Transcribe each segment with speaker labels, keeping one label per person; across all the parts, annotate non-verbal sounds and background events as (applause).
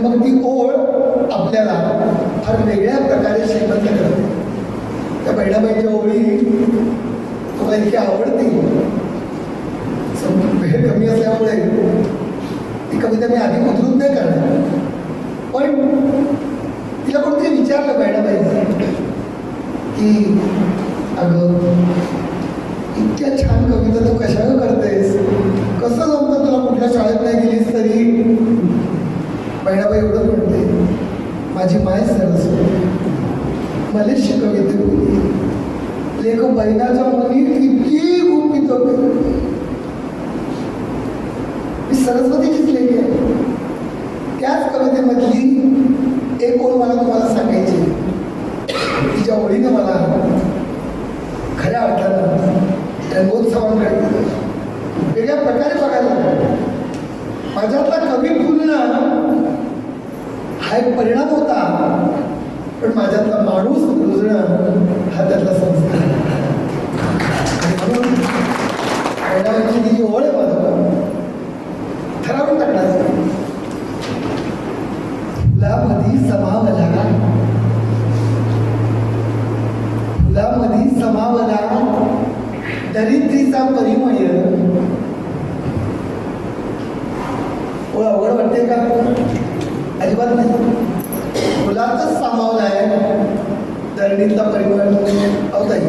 Speaker 1: आणि मग ती ओळ आपल्याला फार वेगळ्या प्रकारे श्रीमंत करते. त्या बहिणाबाईच्या ओळी तुला इतकी आवडते. वेळ कमी असल्यामुळे ती कविता मी आधी उतरून नाही करणार. पण तिला कोणतरी विचारलं बहिणाबाईला की माझी माय सरस्वती मलेच शिकविते बोली लेख बहिणाच्या मनी किती गुपित मी सरस्वतीचीच लेख आहे. त्याच कवितेमधली एक ओळ मला तुम्हाला सांगायची तिच्या ओळीनं मला खऱ्या अर्थानं रंगोत्सवांकडे वेगळ्या प्रकारे बघायला माझ्यातला कवी पूर्ण हा एक परिणाम होता. पण माझ्यातला माणूस रुजणं हा त्यातला संस्कार म्हणून मैदानाची जी ओळ आहे माझं ठरावून टाकणार फुलामधी समावला. फुलामधी समावला. दरिद्रीचा परिमय. अवघड वाटते का? अजिबात नाही. फुलातच सामावला आहे. धरणीतला परिमळ. अवताई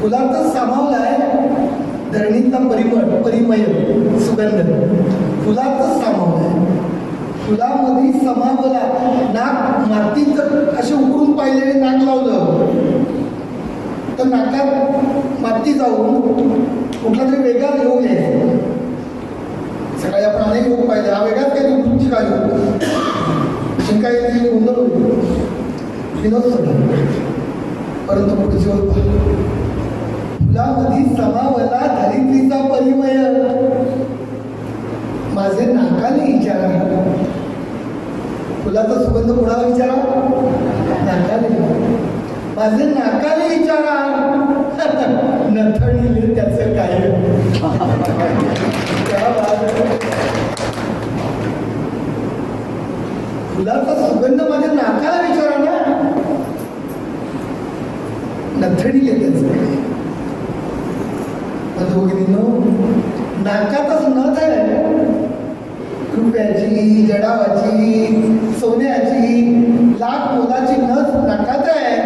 Speaker 1: फुलातच सामावला आहे. धरणीतला परिमळ परिमय सुगंध. फुलातच सामावला आहे. फुलामध्ये समावला नाक मातीत जर असे उकरून पाहिलेले नाक लावलं तर नाकात माती जाऊन कुठला तरी शिंकायची गोंधळ होईल विनोद सोडला परंतु पुढची फुलामध्ये समावला धरित्रीचा परिमय. माझे नाकाने विचारा फुलाचा सुगंध कोणाला विचारा? नाकाने. माझे नाकाने विचारा (laughs) नथणीले त्याचं काय (laughs) बात आहे. फुलाचा सुगंध माझ्या नाकाला विचारा ना. नथणीले त्याचं काय नाकातच नथ आहे. रुपयाची जडावाची सोन्याची लाख मोलाची नथ नाकात आहे.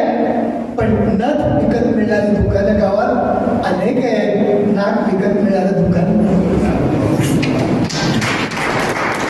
Speaker 1: पण नथ विकत मिळणारी दुकानं गावात अनेक आहे नाक विकत मिळणारं दुकान